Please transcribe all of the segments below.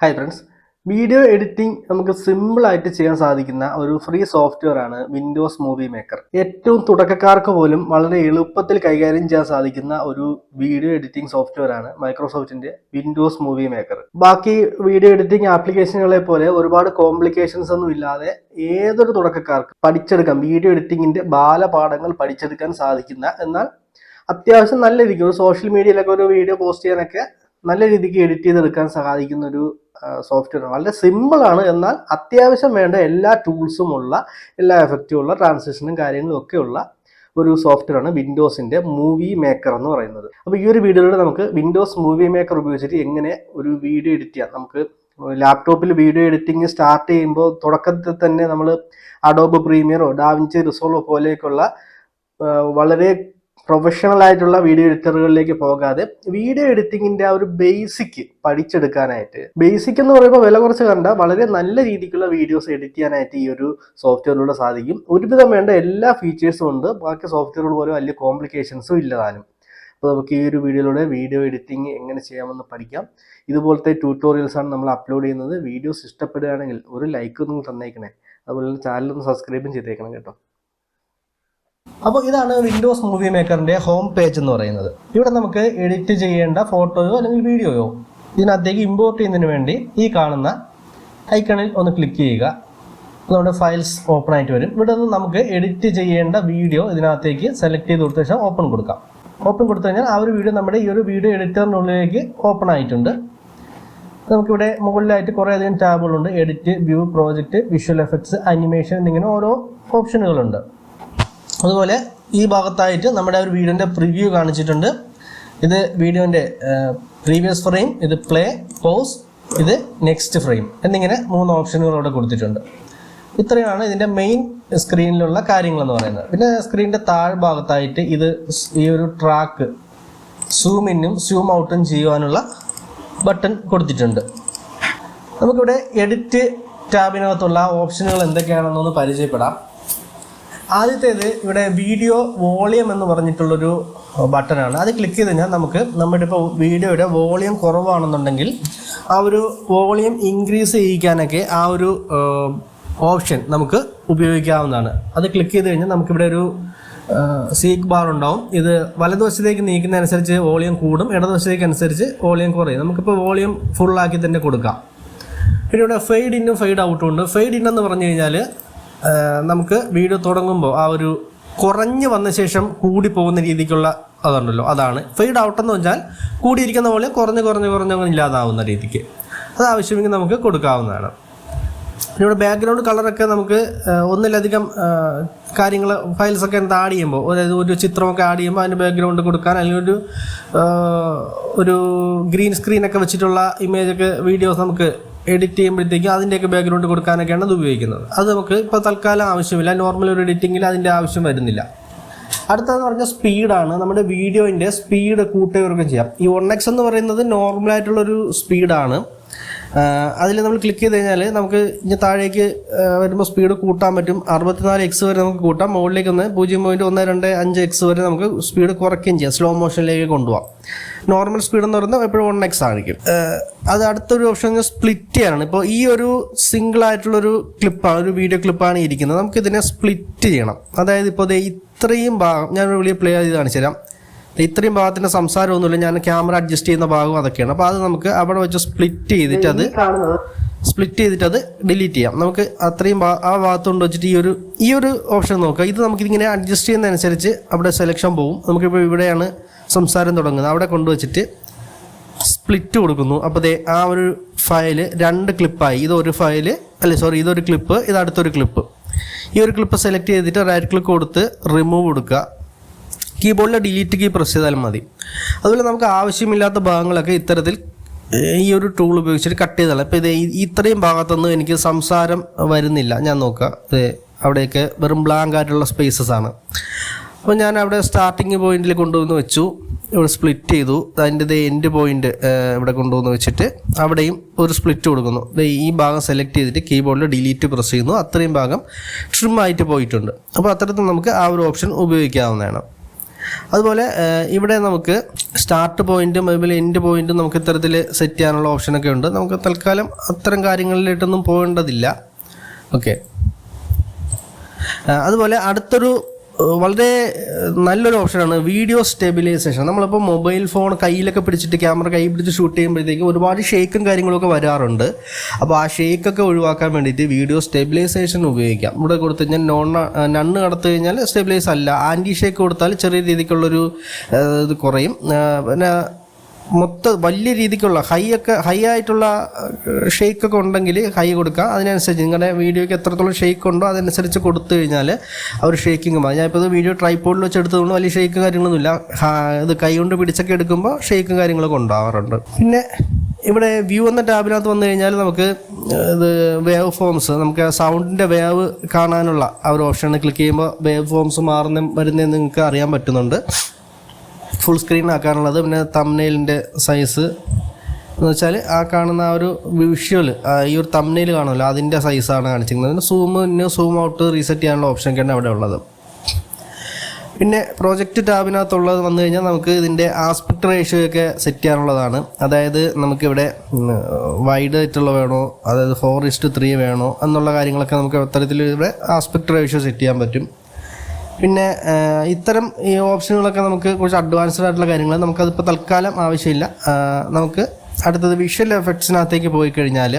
Hi friends video editing നമുക്ക് simple ആയിട്ട് ചെയ്യാൻ സാധിക്കുന്ന ഒരു ഫ്രീ സോഫ്റ്റ്വെയർ ആണ് വിൻഡോസ് മൂവി മേക്കർ ഏറ്റവും തുടക്കക്കാർക്ക് പോലും വളരെ എളുപ്പത്തിൽ കൈകാര്യം ചെയ്യാൻ സാധിക്കുന്ന ഒരു വീഡിയോ എഡിറ്റിംഗ് സോഫ്റ്റ്വെയർ ആണ് മൈക്രോസോഫ്റ്റിന്റെ വിൻഡോസ് മൂവി മേക്കർ ബാക്കി വീഡിയോ എഡിറ്റിംഗ് ആപ്ലിക്കേഷനുകളെ പോലെ ഒരുപാട് കോംപ്ലിക്കേഷൻസ് ഒന്നും ഇല്ലാതെ ഏതൊരു തുടക്കക്കാർക്ക് പഠിച്ചെടുക്കാം വീഡിയോ എഡിറ്റിംഗിന്റെ ബാലപാഠങ്ങൾ പഠിച്ചെടുക്കാൻ സാധിക്കുന്ന എന്നാൽ അത്യാവശ്യം നല്ല രീതിക്ക് ഒരു സോഷ്യൽ മീഡിയയിലൊക്കെ ഒരു വീഡിയോ പോസ്റ്റ് ചെയ്യാനൊക്കെ നല്ല രീതിക്ക് എഡിറ്റ് ചെയ്തെടുക്കാൻ സഹായിക്കുന്ന ഒരു സോഫ്റ്റ്വെയർ വളരെ സിമ്പിളാണ് എന്നാൽ അത്യാവശ്യം വേണ്ട എല്ലാ ടൂൾസും ഉള്ള എല്ലാ എഫക്റ്റും ഉള്ള ട്രാൻസിഷനും കാര്യങ്ങളും ഒക്കെയുള്ള ഒരു സോഫ്റ്റ്വെയർ ആണ് വിൻഡോസിന്റെ മൂവി മേക്കർ എന്ന് പറയുന്നത്. അപ്പോൾ ഈ ഒരു വീഡിയോയിലൂടെ നമുക്ക് വിൻഡോസ് മൂവി മേക്കർ ഉപയോഗിച്ചിട്ട് എങ്ങനെ ഒരു വീഡിയോ എഡിറ്റ് ചെയ്യാം. നമുക്ക് ലാപ്ടോപ്പിൽ വീഡിയോ എഡിറ്റിംഗ് സ്റ്റാർട്ട് ചെയ്യുമ്പോൾ തുടക്കത്തിൽ തന്നെ നമ്മൾ അഡോബ് പ്രീമിയറോ ഡാവിഞ്ചി റിസോൾവോ പോലെയൊക്കെയുള്ള വളരെ പ്രൊഫഷണൽ ആയിട്ടുള്ള വീഡിയോ എഡിറ്ററുകളിലേക്ക് പോകാതെ വീഡിയോ എഡിറ്റിംഗിന്റെ ആ ഒരു ബേസിക് പഠിച്ചെടുക്കാനായിട്ട്. ബേസിക് എന്ന് പറയുമ്പോൾ വില കുറച്ച് കണ്ട വളരെ നല്ല രീതിക്കുള്ള വീഡിയോസ് എഡിറ്റ് ചെയ്യാനായിട്ട് ഈ ഒരു സോഫ്റ്റ്വെയറിലൂടെ സാധിക്കും. ഒരുവിധം വേണ്ട എല്ലാ ഫീച്ചേഴ്സും ഉണ്ട്. ബാക്കി സോഫ്റ്റ്വെയറുകൾ പോലെ വലിയ കോംപ്ലിക്കേഷൻസും ഇല്ലതാനും. അപ്പോൾ നമുക്ക് ഈ ഒരു വീഡിയോയിലൂടെ വീഡിയോ എഡിറ്റിംഗ് എങ്ങനെ ചെയ്യാമെന്ന് പഠിക്കാം. ഇതുപോലത്തെ ട്യൂട്ടോറിയൽസ് ആണ് നമ്മൾ അപ്ലോഡ് ചെയ്യുന്നത്. വീഡിയോസ് ഇഷ്ടപ്പെടുകയാണെങ്കിൽ ഒരു ലൈക്ക് നിങ്ങൾ തന്നേക്കണേ. അതുപോലെ ചാനൽ ഒന്ന് സബ്സ്ക്രൈബും ചെയ്തേക്കണം കേട്ടോ. അപ്പോൾ ഇതാണ് വിൻഡോസ് മൂവി മേക്കറിന്റെ ഹോം പേജ് എന്ന് പറയുന്നത്. ഇവിടെ നമുക്ക് എഡിറ്റ് ചെയ്യേണ്ട ഫോട്ടോയോ അല്ലെങ്കിൽ വീഡിയോയോ ഇതിനകത്തേക്ക് ഇമ്പോർട്ട് ചെയ്യുന്നതിന് വേണ്ടി ഈ കാണുന്ന ഐക്കണിൽ ഒന്ന് ക്ലിക്ക് ചെയ്യുക. നമ്മുടെ ഫയൽസ് ഓപ്പൺ ആയിട്ട് വരും. ഇവിടെ നിന്ന് നമുക്ക് എഡിറ്റ് ചെയ്യേണ്ട വീഡിയോ ഇതിനകത്തേക്ക് സെലക്ട് ചെയ്ത് കൊടുത്ത ശേഷം ഓപ്പൺ കൊടുക്കാം. ഓപ്പൺ കൊടുത്തു കഴിഞ്ഞാൽ ആ ഒരു വീഡിയോ നമ്മുടെ ഈ ഒരു വീഡിയോ എഡിറ്ററിനുള്ളിലേക്ക് ഓപ്പൺ ആയിട്ടുണ്ട്. നമുക്കിവിടെ മുകളിലായിട്ട് കുറേ അധികം ടാബുകളുണ്ട് edit view project visual effects animation എന്നിങ്ങനെ ഓരോ ഓപ്ഷനുകളുണ്ട് അതുപോലെ ഈ ഭാഗത്തായിട്ട് നമ്മുടെ ഒരു വീഡിയോന്റെ പ്രിവ്യൂ കാണിച്ചിട്ടുണ്ട്. ഇത് വീഡിയോന്റെ പ്രീവിയസ് ഫ്രെയിം ഇത് പ്ലേ പോസ് ഇത് നെക്സ്റ്റ് ഫ്രെയിം എന്നിങ്ങനെ മൂന്ന് ഓപ്ഷനുകൾ ഇവിടെ കൊടുത്തിട്ടുണ്ട്. ഇത്രയാണ് ഇതിന്റെ മെയിൻ സ്ക്രീനിലുള്ള കാര്യങ്ങളെന്ന് പറയുന്നത്. പിന്നെ സ്ക്രീനിന്റെ താഴ്ഭാഗത്തായിട്ട് ഇത് ഈ ഒരു ട്രാക്ക് സൂം ഇന്നും സൂം ഔട്ടും ചെയ്യുവാനുള്ള ബട്ടൺ കൊടുത്തിട്ടുണ്ട്. നമുക്കിവിടെ എഡിറ്റ് ടാബിനകത്തുള്ള ഓപ്ഷനുകൾ എന്തൊക്കെയാണെന്നൊന്ന് പരിചയപ്പെടാം. ആദ്യത്തേത് ഇവിടെ വീഡിയോ വോളിയം എന്ന് പറഞ്ഞിട്ടുള്ളൊരു ബട്ടണാണ് അത് ക്ലിക്ക് ചെയ്ത് കഴിഞ്ഞാൽ നമുക്ക് നമ്മുടെ ഇപ്പോൾ വീഡിയോയുടെ വോളിയം കുറവാണെന്നുണ്ടെങ്കിൽ ആ ഒരു വോളിയം ഇൻക്രീസ് ചെയ്യിക്കാനൊക്കെ ആ ഒരു ഓപ്ഷൻ നമുക്ക് ഉപയോഗിക്കാവുന്നതാണ്. അത് ക്ലിക്ക് ചെയ്ത് കഴിഞ്ഞാൽ നമുക്കിവിടെ ഒരു സീക്ക് ബാർ ഉണ്ടാവും. ഇത് വലതുവശത്തേക്ക് നീക്കുന്നതനുസരിച്ച് വോളിയം കൂടും ഇടതുവശത്തേക്ക് അനുസരിച്ച് വോളിയം കുറയും നമുക്കിപ്പോൾ വോളിയം ഫുള്ളാക്കി തന്നെ കൊടുക്കാം. പിന്നെ ഇവിടെ ഫെയ്ഡ് ഇന്നും ഫെയ്ഡ് ഔട്ടും ഉണ്ട്. ഫെയ്ഡ് ഇൻ എന്ന് പറഞ്ഞു കഴിഞ്ഞാൽ നമുക്ക് വീഡിയോ തുടങ്ങുമ്പോൾ ആ ഒരു കുറഞ്ഞു വന്ന ശേഷം കൂടി പോകുന്ന രീതിക്കുള്ള അതുണ്ടല്ലോ. അതാണ്. ഫെയ്ഡ് ഔട്ട് എന്ന് വെച്ചാൽ കൂടിയിരിക്കുന്ന പോലെ കുറഞ്ഞ് കുറഞ്ഞ് കുറഞ്ഞ് അങ്ങനെ ഇല്ലാതാവുന്ന രീതിക്ക്. അത് ആവശ്യമെങ്കിൽ നമുക്ക് കൊടുക്കാവുന്നതാണ്. ഇവിടെ ബാക്ക്ഗ്രൗണ്ട് കളറൊക്കെ നമുക്ക് ഒന്നിലധികം കാര്യങ്ങൾ ഫയൽസൊക്കെ എന്താ ആഡ് ചെയ്യുമ്പോൾ അതായത് ഒരു ചിത്രമൊക്കെ ആഡ് ചെയ്യുമ്പോൾ അതിന് ബാക്ക്ഗ്രൗണ്ട് കൊടുക്കാൻ അല്ലെങ്കിൽ ഒരു ഒരു ഗ്രീൻ സ്ക്രീനൊക്കെ വെച്ചിട്ടുള്ള ഇമേജൊക്കെ വീഡിയോസ് നമുക്ക് എഡിറ്റ് ചെയ്യുമ്പോഴത്തേക്കും അതിന്റെയൊക്കെ ബാക്ക്ഗ്രൗണ്ട് കൊടുക്കാനൊക്കെയാണ് അത് ഉപയോഗിക്കുന്നത്. അത് നമുക്ക് ഇപ്പോൾ തൽക്കാലം ആവശ്യമില്ല. നോർമൽ ഒരു എഡിറ്റിങ്ങിൽ അതിന്റെ ആവശ്യം വരുന്നില്ല. അടുത്തതെന്ന് പറഞ്ഞാൽ സ്പീഡാണ് നമ്മുടെ വീഡിയോയിന്റെ സ്പീഡ് കൂട്ടുകയൊക്കെ ചെയ്യാം. ഈ വൺ എക്സ് എന്ന് പറയുന്നത് നോർമലായിട്ടുള്ളൊരു സ്പീഡാണ് അതിൽ നമ്മൾ ക്ലിക്ക് ചെയ്ത് കഴിഞ്ഞാൽ നമുക്ക് ഇനി താഴേക്ക് വരുമ്പോൾ സ്പീഡ് കൂട്ടാൻ പറ്റും. അറുപത്തിനാല് എക്സ് വരെ നമുക്ക് കൂട്ടാം. മുകളിലേക്ക് ഒന്ന് പൂജ്യം പോയിന്റ് ഒന്ന് രണ്ട് അഞ്ച് എക്സ് വരെ നമുക്ക് സ്പീഡ് കുറയ്ക്കുകയും ചെയ്യാം. സ്ലോ മോഷനിലേക്ക് കൊണ്ടുപോകാം നോർമൽ സ്പീഡ് എന്ന് പറയുന്നത് എപ്പോഴും വൺ എക്സ് ആയിരിക്കും. അത് അടുത്തൊരു ഓപ്ഷൻ സ്പ്ലിറ്റ് ചെയ്യാനാണ് ഇപ്പോൾ ഈ ഒരു സിംഗിൾ ആയിട്ടുള്ളൊരു ക്ലിപ്പാണ് ഒരു വീഡിയോ ക്ലിപ്പാണ് ഇരിക്കുന്നത്. നമുക്ക് ഇതിനെ സ്പ്ലിറ്റ് ചെയ്യണം. അതായത് ഇപ്പോൾ ഇത്രയും ഭാഗം ഞാൻ വലിയ പ്ലേ ചെയ്ത് കാണിച്ചു തരാം ഇത്രയും ഭാഗത്തിന്റെ സംസാരമൊന്നുമില്ല. ഞാൻ ക്യാമറ അഡ്ജസ്റ്റ് ചെയ്യുന്ന ഭാഗം അതൊക്കെയാണ്. അപ്പോൾ അത് നമുക്ക് അവിടെ വെച്ച് സ്പ്ലിറ്റ് ചെയ്തിട്ട് അത് സ്പ്ലിറ്റ് ചെയ്തിട്ട് അത് ഡിലീറ്റ് ചെയ്യാം. നമുക്ക് അത്രയും ആ ഭാഗത്ത് കൊണ്ട് വെച്ചിട്ട് ഈ ഒരു ഈ ഒരു ഓപ്ഷൻ നോക്കുക. ഇത് നമുക്ക് ഇങ്ങനെ അഡ്ജസ്റ്റ് ചെയ്യുന്നതനുസരിച്ച് അവിടെ സെലക്ഷൻ പോകും നമുക്കിപ്പോൾ ഇവിടെയാണ് സംസാരം തുടങ്ങുന്നത്. അവിടെ കൊണ്ടുവച്ചിട്ട് സ്പ്ലിറ്റ് കൊടുക്കുന്നു. അപ്പോൾ ദേ ആ ഒരു ഫയൽ രണ്ട് ക്ലിപ്പായി ഇതൊരു ഫയൽ അല്ലെ സോറി ഇതൊരു ക്ലിപ്പ് ഇത് അടുത്തൊരു ക്ലിപ്പ് ഈ ഒരു ക്ലിപ്പ് സെലക്ട് ചെയ്തിട്ട് റൈറ്റ് ക്ലിക്ക് കൊടുത്ത് റിമൂവ് കൊടുക്കുക. കീബോർഡിലെ ഡിലീറ്റ് കീ പ്രസ് ചെയ്താലും മതി. അതുപോലെ നമുക്ക് ആവശ്യമില്ലാത്ത ഭാഗങ്ങളൊക്കെ ഇത്തരത്തിൽ ഈ ഒരു ടൂൾ ഉപയോഗിച്ചിട്ട് കട്ട് ചെയ്താലും. അപ്പോൾ ഇത് ഇത്രയും ഭാഗത്തൊന്നും എനിക്ക് സംസാരം വരുന്നില്ല. ഞാൻ നോക്കുക ഇത് അവിടെയൊക്കെ വെറും ബ്ലാങ്ക് ആയിട്ടുള്ള സ്പേസസ് ആണ്. അപ്പോൾ ഞാൻ അവിടെ സ്റ്റാർട്ടിങ് പോയിന്റിൽ കൊണ്ടുവന്ന് വെച്ചു. ഇവിടെ സ്പ്ലിറ്റ് ചെയ്തു. അതിന്റെ എൻഡ് പോയിന്റ് ഇവിടെ കൊണ്ടുവന്ന് വെച്ചിട്ട് അവിടെയും ഒരു സ്പ്ലിറ്റ് കൊടുക്കുന്നു. ഈ ഭാഗം സെലക്ട് ചെയ്തിട്ട് കീബോർഡിൽ ഡിലീറ്റ് പ്രസ് ചെയ്യുന്നു. അത്രയും ഭാഗം ട്രിം ആയിട്ട് പോയിട്ടുണ്ട്. അപ്പോൾ അത്തരത്തിൽ നമുക്ക് ആ ഒരു ഓപ്ഷൻ ഉപയോഗിക്കാവുന്നതാണ്. അതുപോലെ ഇവിടെ നമുക്ക് സ്റ്റാർട്ട് പോയിന്റും അതുപോലെ എൻഡ് പോയിന്റും നമുക്ക് ഇത്തരത്തിൽ സെറ്റ് ചെയ്യാനുള്ള ഓപ്ഷനൊക്കെ ഉണ്ട്. നമുക്ക് തൽക്കാലം അത്തരം കാര്യങ്ങളിലേട്ടൊന്നും പോകേണ്ടതില്ല. ഓക്കെ അതുപോലെ അടുത്തൊരു വളരെ നല്ലൊരു ഓപ്ഷനാണ് വീഡിയോ സ്റ്റെബിലൈസേഷൻ. നമ്മളിപ്പോൾ മൊബൈൽ ഫോൺ കയ്യിലൊക്കെ പിടിച്ചിട്ട് ക്യാമറ കൈ പിടിച്ച് ഷൂട്ട് ചെയ്യുമ്പോഴത്തേക്കും ഒരുപാട് ഷേക്കും കാര്യങ്ങളൊക്കെ വരാറുണ്ട്. അപ്പോൾ ആ ഷേക്കൊക്കെ ഒഴിവാക്കാൻ വേണ്ടിയിട്ട് വീഡിയോ സ്റ്റെബിലൈസേഷൻ ഉപയോഗിക്കാം. ഇവിടെ കൊടുത്തു കഴിഞ്ഞാൽ നോൺ നണ്ണ് കടത്തു കഴിഞ്ഞാൽ സ്റ്റെബിലൈസ് അല്ല. ആന്റി ഷേക്ക് കൊടുത്താൽ ചെറിയ രീതിക്കുള്ളൊരു ഇത് കുറയും. പിന്നെ മൊത്തം വലിയ രീതിക്കുള്ള ഹൈ ഒക്കെ ഹൈ ആയിട്ടുള്ള ഷെയ്ക്ക് ഒക്കെ ഉണ്ടെങ്കിൽ ഹൈ കൊടുക്കുക അതിനനുസരിച്ച് നിങ്ങളുടെ വീഡിയോയ്ക്ക് എത്രത്തോളം ഷെയ്ക്ക് ഉണ്ടോ അതനുസരിച്ച് കൊടുത്തു കഴിഞ്ഞാൽ അവർ ഷെയ്ക്കിങ് മതി ഞാനിപ്പോൾ ഇത് വീഡിയോ ട്രൈപ്പോഡിൽ വെച്ച് എടുത്തതുകൊണ്ട് വലിയ ഷെയ്ക്ക് കാര്യങ്ങളൊന്നുമില്ല. ഇത് കൈ കൊണ്ട് പിടിച്ചൊക്കെ എടുക്കുമ്പോൾ ഷെയ്ക്കും കാര്യങ്ങളൊക്കെ ഉണ്ടാവാറുണ്ട്. പിന്നെ ഇവിടെ വ്യൂ എന്ന ടാബിനകത്ത് വന്നു കഴിഞ്ഞാൽ നമുക്ക് ഇത് വേവ് ഫോംസ് നമുക്ക് സൗണ്ടിന്റെ വേവ് കാണാനുള്ള ആ ഒരു ഓപ്ഷനിൽ ക്ലിക്ക് ചെയ്യുമ്പോൾ വേവ് ഫോംസ് മാറുന്ന വരുന്നതെന്ന് നിങ്ങൾക്ക് അറിയാൻ പറ്റുന്നുണ്ട്. ഫുൾ സ്ക്രീൻ ആക്കാനുള്ളത്. പിന്നെ തമ്നെയിലിന്റെ സൈസ് എന്ന് വെച്ചാൽ ആ കാണുന്ന ആ ഒരു വിഷ്വൽ ഈ ഒരു തമ്നെയിൽ കാണുമല്ലോ അതിന്റെ സൈസാണ് കാണിച്ചിരിക്കുന്നത്. പിന്നെ സൂം ഔട്ട് റീസെറ്റ് ചെയ്യാനുള്ള ഓപ്ഷൻ ഓപ്ഷനൊക്കെയാണ് അവിടെ ഉള്ളത്. പിന്നെ പ്രോജക്റ്റ് ടാബിനകത്തുള്ളത് വന്നു കഴിഞ്ഞാൽ നമുക്ക് ഇതിന്റെ ആസ്പെക്ട് റേഷ്യോ ഒക്കെ സെറ്റ് ചെയ്യാനുള്ളതാണ്. അതായത് നമുക്കിവിടെ വൈഡ് ആയിട്ടുള്ള വേണോ അതായത് ഫോർ ഇസ്റ്റ് ത്രീ വേണോ എന്നുള്ള കാര്യങ്ങളൊക്കെ നമുക്ക് അത്തരത്തിൽ ഇവിടെ ആസ്പെക്ട് റേഷ്യോ സെറ്റ് ചെയ്യാൻ പറ്റും. പിന്നെ ഇത്തരം ഈ ഓപ്ഷനുകളൊക്കെ നമുക്ക് കുറച്ച് അഡ്വാൻസ്ഡ് ആയിട്ടുള്ള കാര്യങ്ങൾ നമുക്കതിപ്പോൾ തൽക്കാലം ആവശ്യമില്ല. നമുക്ക് അടുത്തത് വിഷ്വൽ എഫക്ട്സിനകത്തേക്ക് പോയി കഴിഞ്ഞാൽ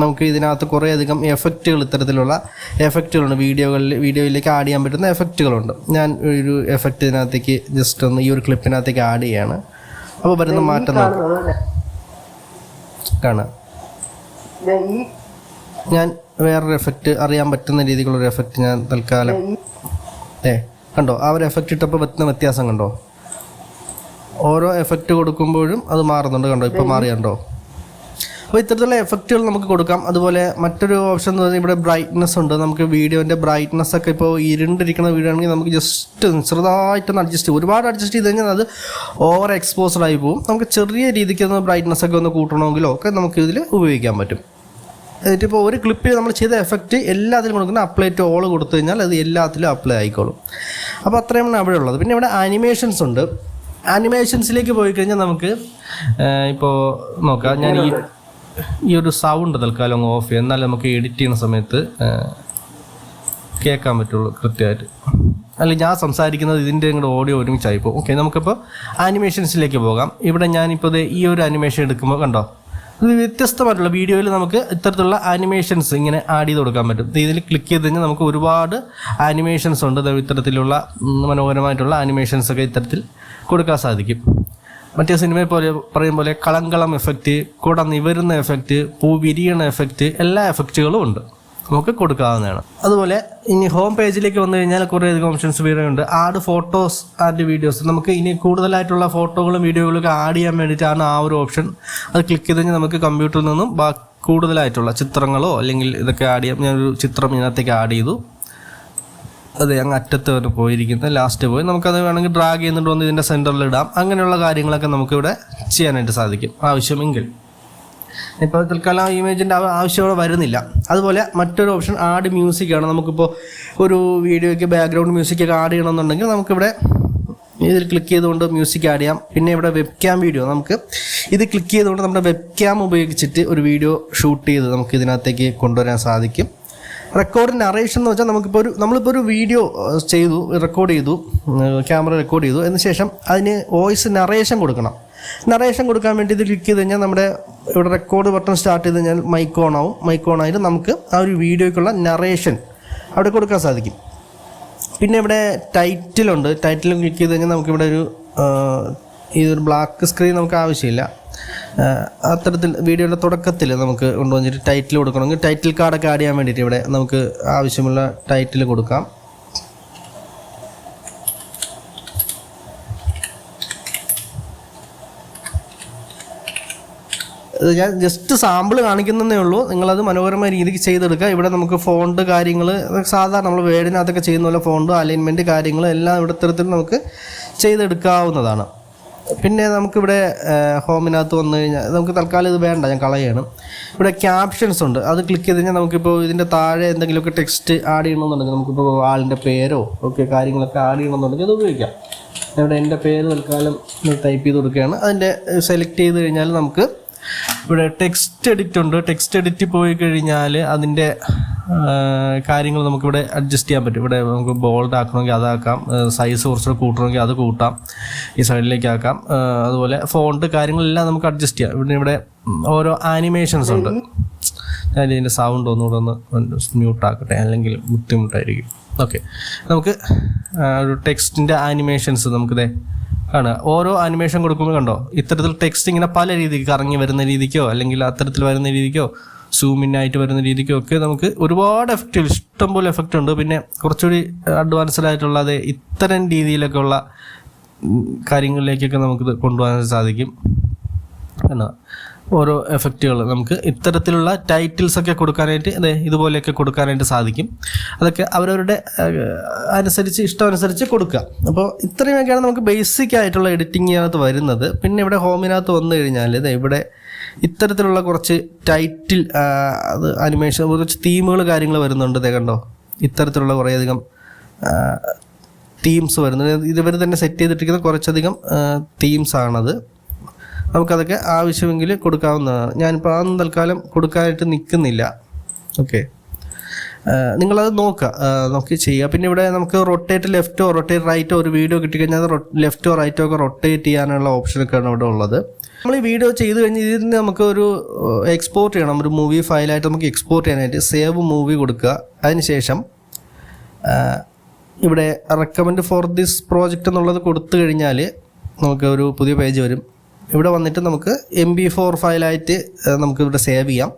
നമുക്ക് ഇതിനകത്ത് കുറേയധികം എഫക്റ്റുകൾ ഇത്തരത്തിലുള്ള എഫക്റ്റുകളുണ്ട് വീഡിയോകളിൽ വീഡിയോയിലേക്ക് ആഡ് ചെയ്യാൻ പറ്റുന്ന എഫക്റ്റുകളുണ്ട് ഞാൻ ഒരു എഫക്റ്റ് ഇതിനകത്തേക്ക് ജസ്റ്റ് ഒന്ന് ഈ ഒരു ക്ലിപ്പിനകത്തേക്ക് ആഡ് ചെയ്യാണ്. അപ്പോൾ വരുന്ന മാറ്റം നോക്കാം. കാണാം. ഞാൻ വേറൊരു എഫക്റ്റ് അറിയാൻ പറ്റുന്ന രീതിയിലുള്ളൊരു എഫക്റ്റ് ഞാൻ തൽക്കാലം ഏ കണ്ടോ? ആ ഒരു എഫക്റ്റ് ഇട്ടപ്പോൾ പറ്റുന്ന വ്യത്യാസം കണ്ടോ? ഓരോ എഫക്റ്റ് കൊടുക്കുമ്പോഴും അത് മാറുന്നുണ്ട് കണ്ടോ? ഇപ്പോൾ മാറിയുണ്ടോ? അപ്പോൾ ഇത്തരത്തിലുള്ള എഫക്റ്റുകൾ നമുക്ക് കൊടുക്കാം. അതുപോലെ മറ്റൊരു ഓപ്ഷൻ എന്ന് പറഞ്ഞാൽ ഇവിടെ ബ്രൈറ്റ്നസ് ഉണ്ട്. നമുക്ക് വീഡിയോന്റെ ബ്രൈറ്റ്നസ് ഒക്കെ ഇപ്പോൾ ഇരുണ്ടിരിക്കുന്ന വീഡിയോ ആണെങ്കിൽ നമുക്ക് ജസ്റ്റ് ചെറുതായിട്ടൊന്ന് അഡ്ജസ്റ്റ് ചെയ്യും ഒരുപാട് അഡ്ജസ്റ്റ് ചെയ്ത് കഴിഞ്ഞാൽ അത് ഓവർ എക്സ്പോസ്ഡ് ആയി പോകും. നമുക്ക് ചെറിയ രീതിക്ക് ഒന്ന് ബ്രൈറ്റ്നസ് ഒക്കെ ഒന്ന് കൂട്ടണമെങ്കിലോ ഒക്കെ നമുക്ക് ഇതിൽ ഉപയോഗിക്കാൻ പറ്റും. എന്നിട്ടിപ്പോൾ ഒരു ക്ലിപ്പിൽ നമ്മൾ ചെയ്ത എഫക്റ്റ് എല്ലാത്തിലും കൊടുക്കുന്ന അപ്ലൈ ടു ഓൾ കൊടുത്തു കഴിഞ്ഞാൽ അത് എല്ലാത്തിലും അപ്ലൈ ആയിക്കോളും. അപ്പോൾ അത്രയാണ് അവിടെ ഉള്ളത്. പിന്നെ ഇവിടെ ആനിമേഷൻസ് ഉണ്ട്. ആനിമേഷൻസിലേക്ക് പോയി കഴിഞ്ഞാൽ നമുക്ക് ഇപ്പോൾ നോക്കാം. ഞാൻ ഈ ഈ ഒരു സൗണ്ട് തൽക്കാലം ഓഫ് ചെയ്യാം. എന്നാലും നമുക്ക് എഡിറ്റ് ചെയ്യുന്ന സമയത്ത് കേൾക്കാൻ പറ്റുള്ളൂ കൃത്യമായിട്ട്. അല്ല ഞാൻ സംസാരിക്കുന്നത് ഇതിന്റെ ഇങ്ങോട്ട് ഓഡിയോ ഒരുമിച്ചായി പോകും. ഓക്കെ നമുക്കിപ്പോൾ ആനിമേഷൻസിലേക്ക് പോകാം. ഇവിടെ ഞാനിപ്പോൾ ഈ ഒരു ആനിമേഷൻ എടുക്കുമ്പോൾ കണ്ടോ? വ്യത്യസ്തമായിട്ടുള്ള വീഡിയോയിൽ നമുക്ക് ഇത്തരത്തിലുള്ള ആനിമേഷൻസ് ഇങ്ങനെ ആഡ് ചെയ്ത് കൊടുക്കാൻ പറ്റും. ഇതിൽ ക്ലിക്ക് ചെയ്ത് കഴിഞ്ഞാൽ നമുക്ക് ഒരുപാട് ആനിമേഷൻസ് ഉണ്ട്. ഇത്തരത്തിലുള്ള മനോഹരമായിട്ടുള്ള ആനിമേഷൻസ് ഒക്കെ ഇത്തരത്തിൽ കൊടുക്കാൻ സാധിക്കും. മറ്റേ സിനിമയെ പോലെ പറയും പോലെ കളങ്കളം എഫക്റ്റ് കുട നിവരുന്ന എഫക്റ്റ് പൂ വിരിയണ എഫക്റ്റ് എല്ലാ എഫക്റ്റുകളും ഉണ്ട്. നമുക്ക് കൊടുക്കാവുന്നതാണ്. അതുപോലെ ഇനി ഹോം പേജിലേക്ക് വന്നു കഴിഞ്ഞാൽ കുറേ അധികം ഓപ്ഷൻസ് വേറെ ഉണ്ട് ആഡ് ഫോട്ടോസ് ആൻഡ് വീഡിയോസ് നമുക്ക് ഇനി കൂടുതലായിട്ടുള്ള ഫോട്ടോകളും വീഡിയോകളും ഒക്കെ ആഡ് ചെയ്യാൻ വേണ്ടിയിട്ടാണ് ആ ഒരു ഓപ്ഷൻ അത് ക്ലിക്ക് ചെയ്ത് കഴിഞ്ഞാൽ നമുക്ക് കമ്പ്യൂട്ടറിൽ നിന്നും കൂടുതലായിട്ടുള്ള ചിത്രങ്ങളോ അല്ലെങ്കിൽ ഇതൊക്കെ ആഡ് ചെയ്യാം. ഞാനൊരു ചിത്രം ഇതിനകത്തേക്ക് ആഡ് ചെയ്തു. അതെ അങ്ങ് അറ്റത്ത് വരെ പോയിരിക്കുന്നത് ലാസ്റ്റ് പോയി. നമുക്കത് വേണമെങ്കിൽ ഡ്രാഗ് ചെയ്യുന്നുണ്ട്. വന്ന് ഇതിന്റെ സെന്ററിൽ ഇടാം. അങ്ങനെയുള്ള കാര്യങ്ങളൊക്കെ നമുക്കിവിടെ ചെയ്യാനായിട്ട് സാധിക്കും. ആവശ്യമെങ്കിൽ. ഇപ്പോൾ തൽക്കാലം ഇമേജിന്റെ ആവശ്യം ഇവിടെ വരുന്നില്ല. അതുപോലെ മറ്റൊരു ഓപ്ഷൻ ആഡ് മ്യൂസിക് ആണ്. നമുക്കിപ്പോൾ ഒരു വീഡിയോയ്ക്ക് ബാക്ക്ഗ്രൗണ്ട് മ്യൂസിക് ഒക്കെ ആഡ് ചെയ്യണമെന്നുണ്ടെങ്കിൽ നമുക്കിവിടെ ഇതിൽ ക്ലിക്ക് ചെയ്തുകൊണ്ട് മ്യൂസിക് ആഡ് ചെയ്യാം. പിന്നെ ഇവിടെ വെബ് ക്യാം വീഡിയോ നമുക്ക് ഇത് ക്ലിക്ക് ചെയ്തുകൊണ്ട് നമ്മുടെ വെബ് ക്യാം ഉപയോഗിച്ചിട്ട് ഒരു വീഡിയോ ഷൂട്ട് ചെയ്ത് നമുക്ക് ഇതിനകത്തേക്ക് കൊണ്ടുവരാൻ സാധിക്കും. റെക്കോർഡിന്റെ അറേഷൻ എന്ന് വെച്ചാൽ നമുക്കിപ്പോൾ ഒരു നമ്മളിപ്പോൾ ഒരു വീഡിയോ ചെയ്തു റെക്കോർഡ് ചെയ്തു ക്യാമറ റെക്കോർഡ് ചെയ്തു. അതിന് ശേഷം അതിന് വോയിസ് നറേഷൻ കൊടുക്കണം. നറേഷൻ കൊടുക്കാൻ വേണ്ടി ഇത് ക്ലിക്ക് ചെയ്ത് കഴിഞ്ഞാൽ നമ്മുടെ ഇവിടെ റെക്കോർഡ് ബട്ടൺ സ്റ്റാർട്ട് ചെയ്ത് കഴിഞ്ഞാൽ മൈക്ക് ഓൺ ആവും. മൈക്ക് ഓൺ നമുക്ക് ആ ഒരു വീഡിയോയ്ക്കുള്ള നറേഷൻ അവിടെ കൊടുക്കാൻ സാധിക്കും. പിന്നെ ഇവിടെ ടൈറ്റിലുണ്ട് ടൈറ്റിൽ ക്ലിക്ക് ചെയ്ത് കഴിഞ്ഞാൽ നമുക്കിവിടെ ഒരു ഇതൊരു ബ്ലാക്ക് സ്ക്രീൻ നമുക്ക് ആവശ്യമില്ല. അത്തരത്തിൽ വീഡിയോയുടെ തുടക്കത്തിൽ നമുക്ക് കൊണ്ടുവന്നിട്ട് ടൈറ്റിൽ കൊടുക്കണമെങ്കിൽ ടൈറ്റിൽ കാർഡൊക്കെ ആഡ് ചെയ്യാൻ വേണ്ടിയിട്ട് ഇവിടെ നമുക്ക് ആവശ്യമുള്ള ടൈറ്റിൽ കൊടുക്കാം. ഞാൻ ജസ്റ്റ് സാമ്പിൾ കാണിക്കുന്നതേ ഉള്ളൂ. നിങ്ങളത് മനോഹരമായ രീതിക്ക് ചെയ്തെടുക്കുക. ഇവിടെ നമുക്ക് ഫോണ്ട് കാര്യങ്ങൾ സാധാരണ നമ്മൾ വേടിനകത്തൊക്കെ ചെയ്യുന്ന പോലെ ഫോണ്ട് അലൈൻമെന്റ് കാര്യങ്ങൾ എല്ലാം ഇവിടെ തരത്തിൽ നമുക്ക് ചെയ്തെടുക്കാവുന്നതാണ്. പിന്നെ നമുക്കിവിടെ ഹോമിനകത്ത് വന്നു കഴിഞ്ഞാൽ നമുക്ക് തൽക്കാലം ഇത് വേണ്ട ഞാൻ കളയാണ്. ഇവിടെ ക്യാപ്ഷൻസ് ഉണ്ട്. അത് ക്ലിക്ക് ചെയ്ത് കഴിഞ്ഞാൽ നമുക്കിപ്പോൾ ഇതിന്റെ താഴെ എന്തെങ്കിലുമൊക്കെ ടെക്സ്റ്റ് ആഡ് ചെയ്യണമെന്നുണ്ടെങ്കിൽ നമുക്കിപ്പോൾ ആളിന്റെ പേരോ ഒക്കെ കാര്യങ്ങളൊക്കെ ആഡ് ചെയ്യണമെന്നുണ്ടെങ്കിൽ അത് ഉപയോഗിക്കാം. ഇവിടെ എന്റെ പേര് തൽക്കാലം ടൈപ്പ് ചെയ്ത് കൊടുക്കുകയാണ്. അതിന്റെ സെലക്ട് ചെയ്ത് കഴിഞ്ഞാൽ നമുക്ക് ഇവിടെ ടെക്സ്റ്റ് എഡിറ്റ് ഉണ്ട്. ടെക്സ്റ്റ് എഡിറ്റ് പോയി കഴിഞ്ഞാൽ അതിന്റെ കാര്യങ്ങൾ നമുക്കിവിടെ അഡ്ജസ്റ്റ് ചെയ്യാൻ പറ്റും. ഇവിടെ നമുക്ക് ബോൾഡ് ആക്കണമെങ്കിൽ അതാക്കാം. സൈസ് കുറച്ചുകൂടെ കൂട്ടണമെങ്കിൽ അത് കൂട്ടാം. ഈ സൈഡിലേക്ക് ആക്കാം. അതുപോലെ ഫോണ്ട് കാര്യങ്ങളെല്ലാം നമുക്ക് അഡ്ജസ്റ്റ് ചെയ്യാം. ഇവിടെ ഇവിടെ ഓരോ ആനിമേഷൻസ് ഉണ്ട്. ഞാൻ ഇതിന്റെ സൗണ്ട് ഒന്നുകൂടെ ഒന്ന് മ്യൂട്ട് ആക്കട്ടെ. അല്ലെങ്കിൽ ബുദ്ധിമുട്ടായിരിക്കും. ഓക്കെ നമുക്ക് ഒരു ടെക്സ്റ്റിന്റെ ആനിമേഷൻസ് നമുക്കിതേ ആണ്. ഓരോ അനിമേഷൻ കൊടുക്കുമ്പോൾ കണ്ടോ? ഇത്തരത്തിൽ ടെക്സ്റ്റ് ഇങ്ങനെ പല രീതിക്ക് കറങ്ങി വരുന്ന രീതിക്കോ അല്ലെങ്കിൽ അത്തരത്തിൽ വരുന്ന രീതിക്കോ സൂം ഇൻ ആയിട്ട് വരുന്ന രീതിക്കോ ഒക്കെ നമുക്ക് ഒരുപാട് എഫക്റ്റ് ഇഷ്ടം പോലെ എഫക്റ്റ് ഉണ്ട്. പിന്നെ കുറച്ചുകൂടി അഡ്വാൻസ്ഡ് ആയിട്ടുള്ള അതെ ഇത്തരം രീതിയിലൊക്കെ ഉള്ള കാര്യങ്ങളിലേക്കൊക്കെ നമുക്കിത് കൊണ്ടുപോകാൻ സാധിക്കും. എന്നാ ഓരോ എഫക്റ്റുകൾ നമുക്ക് ഇത്തരത്തിലുള്ള ടൈറ്റിൽസ് ഒക്കെ കൊടുക്കാനായിട്ട് ഇതുപോലെയൊക്കെ കൊടുക്കാനായിട്ട് സാധിക്കും. അതൊക്കെ അവരവരുടെ അനുസരിച്ച് ഇഷ്ടം അനുസരിച്ച് കൊടുക്കുക. അപ്പോൾ ഇത്രയുമൊക്കെയാണ് നമുക്ക് ബേസിക് ആയിട്ടുള്ള എഡിറ്റിങ്ങിനകത്ത് വരുന്നത്. പിന്നെ ഇവിടെ ഹോമിനകത്ത് വന്നു കഴിഞ്ഞാൽ ഇവിടെ ഇത്തരത്തിലുള്ള കുറച്ച് ടൈറ്റിൽ അത് അനിമേഷൻ കുറച്ച് തീമുകൾ കാര്യങ്ങൾ വരുന്നുണ്ട്. ഇതേ കണ്ടോ? ഇത്തരത്തിലുള്ള കുറേയധികം തീംസ് വരുന്നുണ്ട് ഇതുവരെ തന്നെ സെറ്റ് ചെയ്തിട്ടിരിക്കുന്ന കുറച്ചധികം തീംസ് ആണത്. നമുക്കതൊക്കെ ആവശ്യമെങ്കിൽ കൊടുക്കാവുന്നതാണ്. ഞാനിപ്പോൾ അതൊന്നും തൽക്കാലം കൊടുക്കാനായിട്ട് നിൽക്കുന്നില്ല. ഓക്കെ നിങ്ങളത് നോക്കുക. നോക്കി ചെയ്യുക. പിന്നെ ഇവിടെ നമുക്ക് റൊട്ടേറ്റ് ലെഫ്റ്റോ റൊട്ടേറ്റ് റൈറ്റോ ഒരു വീഡിയോ കിട്ടിക്കഴിഞ്ഞാൽ അത് ലെഫ്റ്റോ റൈറ്റോ ഒക്കെ റൊട്ടേറ്റ് ചെയ്യാനുള്ള ഓപ്ഷനൊക്കെയാണ് ഇവിടെ ഉള്ളത്. നമ്മൾ ഈ വീഡിയോ ചെയ്ത് കഴിഞ്ഞ് ഇതിന് നമുക്ക് ഒരു എക്സ്പോർട്ട് ചെയ്യണം. ഒരു മൂവി ഫയലായിട്ട് നമുക്ക് എക്സ്പോർട്ട് ചെയ്യാനായിട്ട് സേവ് മൂവി കൊടുക്കുക. അതിനുശേഷം ശേഷം ഇവിടെ റെക്കമെൻഡ് ഫോർ ദിസ് പ്രോജക്റ്റ് എന്നുള്ളത് കൊടുത്തു കഴിഞ്ഞാൽ നമുക്ക് ഒരു പുതിയ പേജ് വരും. ഇവിടെ വന്നിട്ട് നമുക്ക് എം ബി ഫോർ ഫയലായിട്ട് നമുക്ക് ഇവിടെ സേവ് ചെയ്യാം.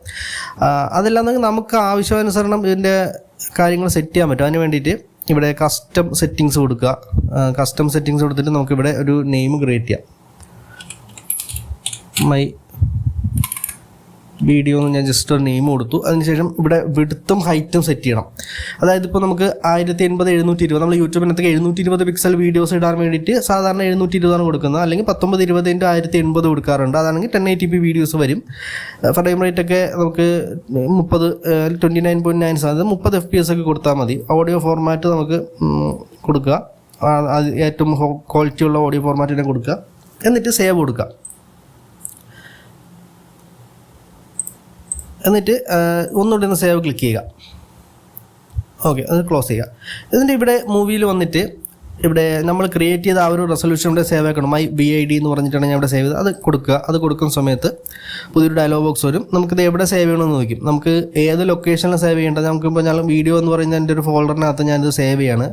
അതല്ലാന്നെങ്കിൽ നമുക്ക് ആവശ്യാനുസരണം ഇതിന്റെ കാര്യങ്ങൾ സെറ്റ് ചെയ്യാൻ പറ്റും. അതിന് വേണ്ടിയിട്ട് ഇവിടെ കസ്റ്റം സെറ്റിങ്സ് കൊടുക്കുക. കസ്റ്റം സെറ്റിങ്സ് കൊടുത്തിട്ട് നമുക്കിവിടെ ഒരു നെയിം ക്രിയേറ്റ് ചെയ്യാം. മൈ വീഡിയോ എന്ന് ഞാൻ ജസ്റ്റ് ഒരു നെയിം കൊടുത്തു. അതിനുശേഷം ഇവിടെ വിടുത്തും ഹൈറ്റും സെറ്റ് ചെയ്യണം. അതായത് ഇപ്പോൾ നമുക്ക് ആയിരത്തി എൺപത് എഴുന്നൂറ്റി ഇരുപത് നമ്മൾ യൂട്യൂബിനകത്ത് എഴുന്നൂറ്റി ഇരുപത് പിക്സൽ വീഡിയോസ് ഇടാൻ വേണ്ടിയിട്ട് സാധാരണ എഴുന്നൂറ്റി ഇരുപതാണ് കൊടുക്കുന്നത്. അല്ലെങ്കിൽ പത്തൊമ്പത് ഇരുപത് ഇന്റു ആയിരത്തി എൺപത് കൊടുക്കാറുണ്ട്. അതാണെങ്കിൽ ടെൻ എയ്റ്റി പി വീഡിയോസ് വരും. ഫ്രെയിം റേറ്റ് ഒക്കെ നമുക്ക് മുപ്പത് ട്വന്റി നയൻ പോയിന്റ് നയൻ അതായത് മുപ്പത് എഫ് പി എസ് ഒക്കെ കൊടുത്താൽ മതി. ഓഡിയോ ഫോർമാറ്റ് നമുക്ക് കൊടുക്കുക. അത് ഏറ്റവും ക്വാളിറ്റി ഉള്ള ഓഡിയോ ഫോർമാറ്റിനെ കൊടുക്കുക. എന്നിട്ട് സേവ് കൊടുക്കുക. എന്നിട്ട് ഒന്നുകൂടി ഒന്ന് സേവ് ക്ലിക്ക് ചെയ്യുക. ഓക്കെ അത് ക്ലോസ് ചെയ്യുക. എന്നിട്ട് ഇവിടെ മൂവിയിൽ വന്നിട്ട് ഇവിടെ നമ്മൾ ക്രിയേറ്റ് ചെയ്ത ആ ഒരു റെസൊല്യൂഷൻ ഇവിടെ സേവ് ആക്കണം. മൈ ബി ഐ ഡി എന്ന് പറഞ്ഞിട്ടാണ് ഞാൻ ഇവിടെ സേവ് ചെയ്തത്. അത് കൊടുക്കുക. അത് കൊടുക്കുന്ന സമയത്ത് പുതിയൊരു ഡയലോഗ് ബോക്സ് വരും. നമുക്കിത് എവിടെ സേവ് ചെയ്യണമെന്ന് നോക്കും നമുക്ക് ഏത് ലൊക്കേഷനിൽ സേവ് ചെയ്യേണ്ടത്? നമുക്കിപ്പോൾ ഞാൻ വീഡിയോ എന്ന് പറയുന്ന എന്റെ ഒരു ഫോൾഡറിനകത്ത് ഞാനിത് സേവ് ചെയ്യാണ്.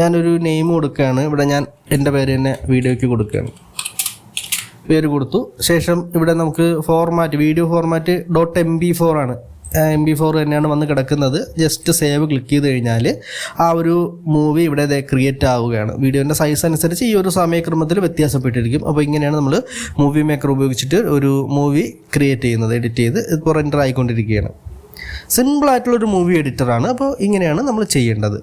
ഞാനൊരു നെയിം കൊടുക്കുകയാണ്. ഇവിടെ ഞാൻ എന്റെ പേര് തന്നെ വീഡിയോയ്ക്ക് കൊടുക്കുകയാണ്. പേര് കൊടുത്തു. ശേഷം ഇവിടെ നമുക്ക് format video format dot M P four ആണ്. എം ബി ഫോർ തന്നെയാണ് വന്ന് കിടക്കുന്നത്. ജസ്റ്റ് സേവ് ക്ലിക്ക് ചെയ്ത് കഴിഞ്ഞാൽ ആ ഒരു മൂവി ഇവിടെ ക്രിയേറ്റ് ആവുകയാണ്. വീഡിയോന്റെ സൈസ് അനുസരിച്ച് ഈ ഒരു സമയക്രമത്തിൽ വ്യത്യാസപ്പെട്ടിരിക്കും. അപ്പോൾ ഇങ്ങനെയാണ് നമ്മൾ മൂവി മേക്കർ ഉപയോഗിച്ചിട്ട് ഒരു മൂവി ക്രിയേറ്റ് ചെയ്യുന്നത് എഡിറ്റ് ചെയ്ത് ഇപ്പോൾ റെൻഡർ ആയിക്കൊണ്ടിരിക്കുകയാണ്. സിമ്പിളായിട്ടുള്ളൊരു മൂവി എഡിറ്ററാണ് അപ്പോൾ ഇങ്ങനെയാണ് നമ്മൾ ചെയ്യേണ്ടത്.